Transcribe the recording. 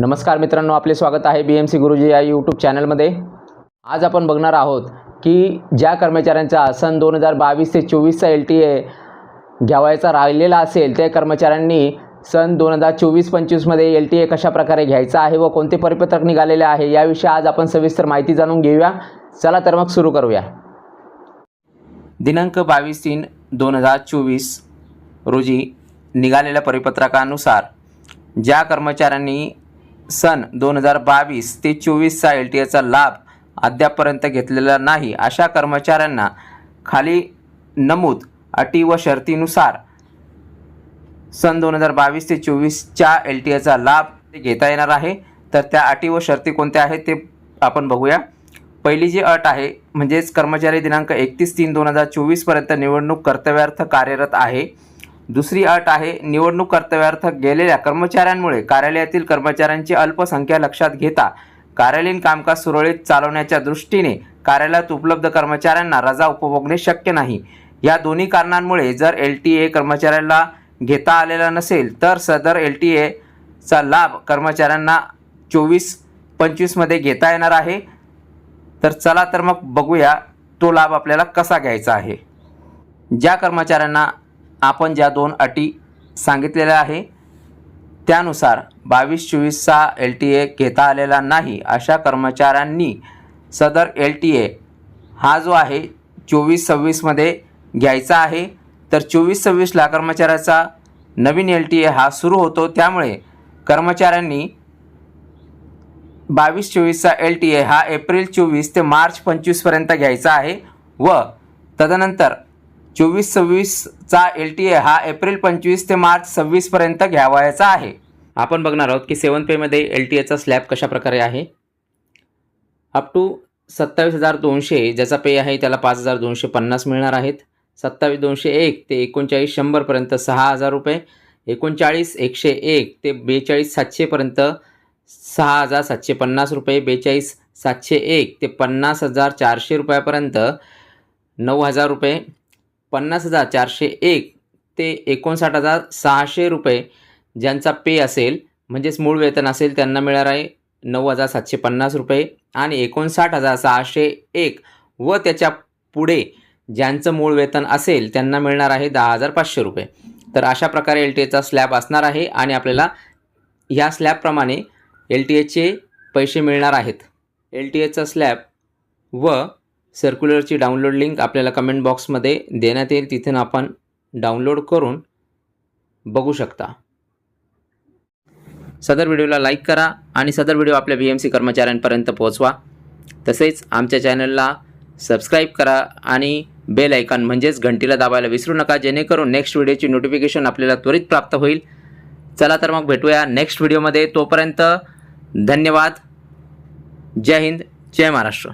नमस्कार मित्रांनो आपले स्वागत आहे बी एम सी गुरुजी या यूट्यूब चॅनलमध्ये आज आपण बघणार आहोत की ज्या कर्मचाऱ्यांचा सन दोन हजार बावीस ते चोवीसचा एल टी ए घ्यावायचा राहिलेला असेल त्या कर्मचाऱ्यांनी सन दोन हजार चोवीस पंचवीसमध्ये एल टी ए कशाप्रकारे घ्यायचा आहे व कोणते परिपत्रक निघालेले आहे याविषयी आज आपण सविस्तर माहिती जाणून घेऊया. चला तर मग सुरू करूया. दिनांक बावीस तीन दोन हजार चोवीस रोजी निघालेल्या परिपत्रकानुसार ज्या कर्मचाऱ्यांनी सन दोन हजार बावीस ते चोवीसचा एल टी एचा लाभ अद्यापपर्यंत घेतलेला नाही. अशा कर्मचाऱ्यांना खाली नमूद अटी व शर्तीनुसार सन दोन हजार बावीस ते चोवीसच्या एल टी एचा लाभ घेता येणार आहे. तर त्या अटी व शर्ती कोणत्या आहेत ते आपण बघूया. पहिली जी अट आहे म्हणजेच कर्मचारी दिनांक एकतीस तीन दोन हजार चोवीसपर्यंत निवडणूक कर्तव्यार्थ कार्यरत आहे. दुसरी अट आहे निवडणूक कर्तव्यार्थ गेलेल्या कर्मचाऱ्यांमुळे कार्यालयातील कर्मचाऱ्यांची अल्पसंख्या लक्षात घेता कार्यालयीन कामकाज सुरळीत चालवण्याच्या दृष्टीने कार्यालयात उपलब्ध कर्मचाऱ्यांना रजा उपभोगणे शक्य नाही. या दोन्ही कारणांमुळे जर एल टी ए कर्मचाऱ्याला घेता आलेला नसेल तर सदर एल टी एचा लाभ कर्मचाऱ्यांना चोवीस पंचवीसमध्ये घेता येणार आहे. तर चला तर मग बघूया तो लाभ आपल्याला कसा घ्यायचा आहे. ज्या कर्मचाऱ्यांना आपण ज्या दोन अटी सांगितलेल्या आहे त्यानुसार बावीस चोवीसचा एल टी ए घेता आलेला नाही अशा कर्मचाऱ्यांनी सदर एल टी ए हा जो आहे चोवीस सव्वीसमध्ये घ्यायचा आहे. तर चोवीस सव्वीसला कर्मचाऱ्याचा नवीन एल टी ए हा सुरू होतो. त्यामुळे कर्मचाऱ्यांनी बावीस चोवीसचा एल टी ए हा एप्रिल चोवीस ते मार्च पंचवीसपर्यंत घ्यायचा आहे व तदनंतर चोवीस सव्वीसचा एल टी ए हा एप्रिल पंचवीस ते मार्च सव्वीसपर्यंत घ्यावायचा आहे. आपण बघणार आहोत की सेवन पेमध्ये एल टी एचा स्लॅब कशा प्रकारे आहे? अप टू सत्तावीस हजार दोनशे ज्याचा पे आहे त्याला पाच हजार दोनशे पन्नास मिळणार आहेत. सत्तावीस दोनशे एक ते एकोणचाळीस शंभरपर्यंत सहा हजार रुपये. एकोणचाळीस एकशे एक ते बेचाळीस सातशेपर्यंत सहा हजार सातशे पन्नास रुपये. बेचाळीस सातशे एक ते पन्नास हजार चारशे रुपयापर्यंत नऊ हजार रुपये. पन्नास हजार चारशे एक ते एकोणसाठ हजार सहाशे रुपये ज्यांचा पे असेल म्हणजेच मूळ वेतन असेल त्यांना मिळणार आहे नऊ हजार सातशे पन्नास रुपये आणि एकोणसाठ हजार सहाशे एक व त्याच्या पुढे ज्यांचं मूळ वेतन असेल त्यांना मिळणार आहे दहा हजार पाचशे रुपये. तर अशा प्रकारे एल टी एचा स्लॅब असणार आहे आणि आपल्याला ह्या स्लॅबप्रमाणे एल टी एचे पैसे मिळणार आहेत. एल टी एचा स्लॅब व सर्क्युलरची डाउनलोड लिंक आपल्याला कमेंट बॉक्समध्ये देण्यात येईल. तिथून आपण डाउनलोड करून बघू शकता. सदर व्हिडिओला लाईक करा आणि सदर व्हिडिओ आपल्या बी एम सी कर्मचाऱ्यांपर्यंत पोहोचवा. तसेच आमच्या चॅनलला सबस्क्राईब करा आणि बेल आयकॉन म्हणजेच घंटीला दाबायला विसरू नका जेणेकरून नेक्स्ट व्हिडिओची नोटिफिकेशन आपल्याला त्वरित प्राप्त होईल. चला तर मग भेटूया नेक्स्ट व्हिडिओमध्ये तोपर्यंत धन्यवाद. जय हिंद. जय महाराष्ट्र.